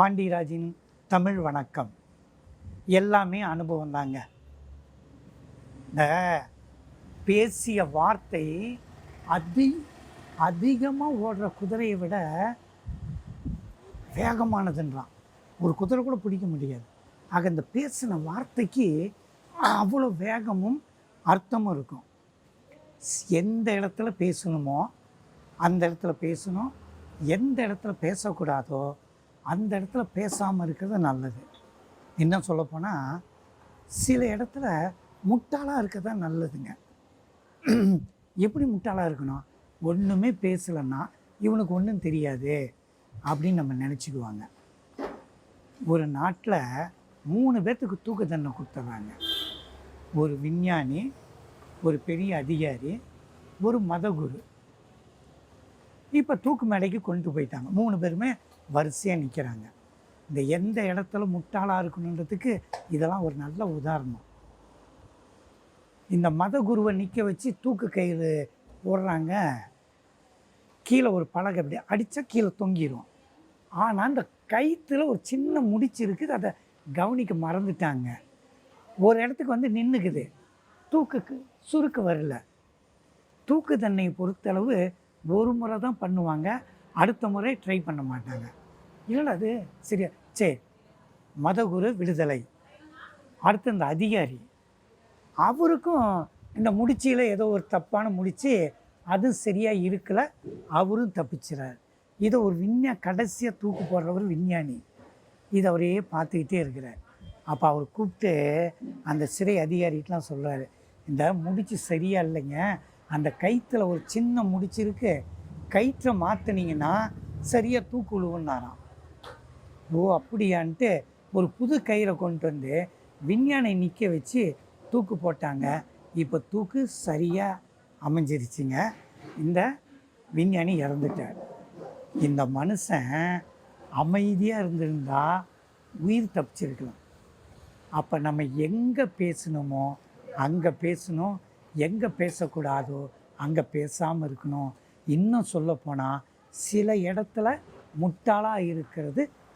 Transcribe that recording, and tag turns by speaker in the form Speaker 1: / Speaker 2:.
Speaker 1: பாண்டியராஜின் தமிழ் வணக்கம். எல்லாமே அனுபவம் தாங்க இந்த பேசிய வார்த்தை அதி அதிகமாக ஓடுற குதிரையை விட வேகமானதுன்றான். ஒரு குதிரை கூட பிடிக்க முடியாது. ஆக இந்த பேசின வார்த்தைக்கு அவ்வளோ வேகமும் அர்த்தமும் இருக்கும். எந்த இடத்துல பேசணுமோ அந்த இடத்துல பேசணும். எந்த இடத்துல பேசக்கூடாதோ அந்த இடத்துல பேசாமல் இருக்கிறது நல்லது. என்ன சொல்லப்போனால் சில இடத்துல முட்டாளாக இருக்க தான் நல்லதுங்க. எப்படி முட்டாளாக இருக்கணும்? ஒன்றுமே பேசலைன்னா இவனுக்கு ஒன்றும் தெரியாது அப்படின்னு நம்ம நினச்சிக்குவாங்க. ஒரு நாட்டில் மூணு பேர்த்துக்கு தூக்கு தண்டனை கொடுத்துட்றாங்க ஒரு விஞ்ஞானி ஒரு பெரிய அதிகாரி ஒரு மதகுரு. இப்போ தூக்கு மேடைக்கு கொண்டு போயிட்டாங்க. மூணு பேருமே வரிசையாக நிற்கிறாங்க இந்த எந்த இடத்துல முட்டாளாக இருக்கணுன்றதுக்கு இதெல்லாம் ஒரு நல்ல உதாரணம். இந்த மத குருவை நிற்க வச்சு தூக்கு கயிறு போடுறாங்க. கீழே ஒரு பலகை அப்படி அடித்தா கீழே தொங்கிடும் ஆனால் அந்த கயிற்றுல ஒரு சின்ன முடிச்சு இருக்குது. அதை கவனிக்க மறந்துட்டாங்க. ஒரு இடத்துக்கு வந்து நின்றுக்குது தூக்குக்கு சுருக்க வரல. தூக்கு தன்னை பொறுத்தளவு ஒரு முறை தான் பண்ணுவாங்க. அடுத்த முறை ட்ரை பண்ண மாட்டாங்க. இல்லை அது. சரியா. சரி மதகுரு விடுதலை. அடுத்து இந்த அதிகாரி. அவருக்கும் இந்த முடிச்சியில் ஏதோ ஒரு தப்பான முடிச்சு அது சரியாக இருக்கல அவரும் தப்பிச்சிறார். இதை ஒரு விஞ்ஞா கடைசியாக தூக்கு போடுறவர் விஞ்ஞானி. இதை அவரே பார்த்துக்கிட்டே இருக்கிறார். அப்போ அவர் கூப்பிட்டு அந்த சிறை அதிகாரிகிட்டலாம் சொல்கிறாரு இந்த முடிச்சு சரியா இல்லைங்க. அந்த கயிற்றில் ஒரு சின்ன முடிச்சு இருக்கு. கயிற்றை மாற்றினீங்கன்னா சரியாக தூக்கு விழுவுன்னாராம் ஓ அப்படியான்ட்டு ஒரு புது கயிறை கொண்டு வந்து விஞ்ஞானை நிற்க வச்சு தூக்கு போட்டாங்க. இப்போ தூக்கு சரியாக அமைஞ்சிருச்சுங்க. இந்த விஞ்ஞானி இறந்துட்டார். இந்த மனுஷன் அமைதியாக இருந்திருந்தா உயிர் தப்பிச்சிருக்கலாம். அப்போ நம்ம எங்கே பேசணுமோ அங்கே பேசணும். எங்கே பேசக்கூடாதோ அங்கே பேசாமல் இருக்கணும். இன்னும் சொல்லப்போனால் சில இடத்துல முட்டாளாக இருக்கிறது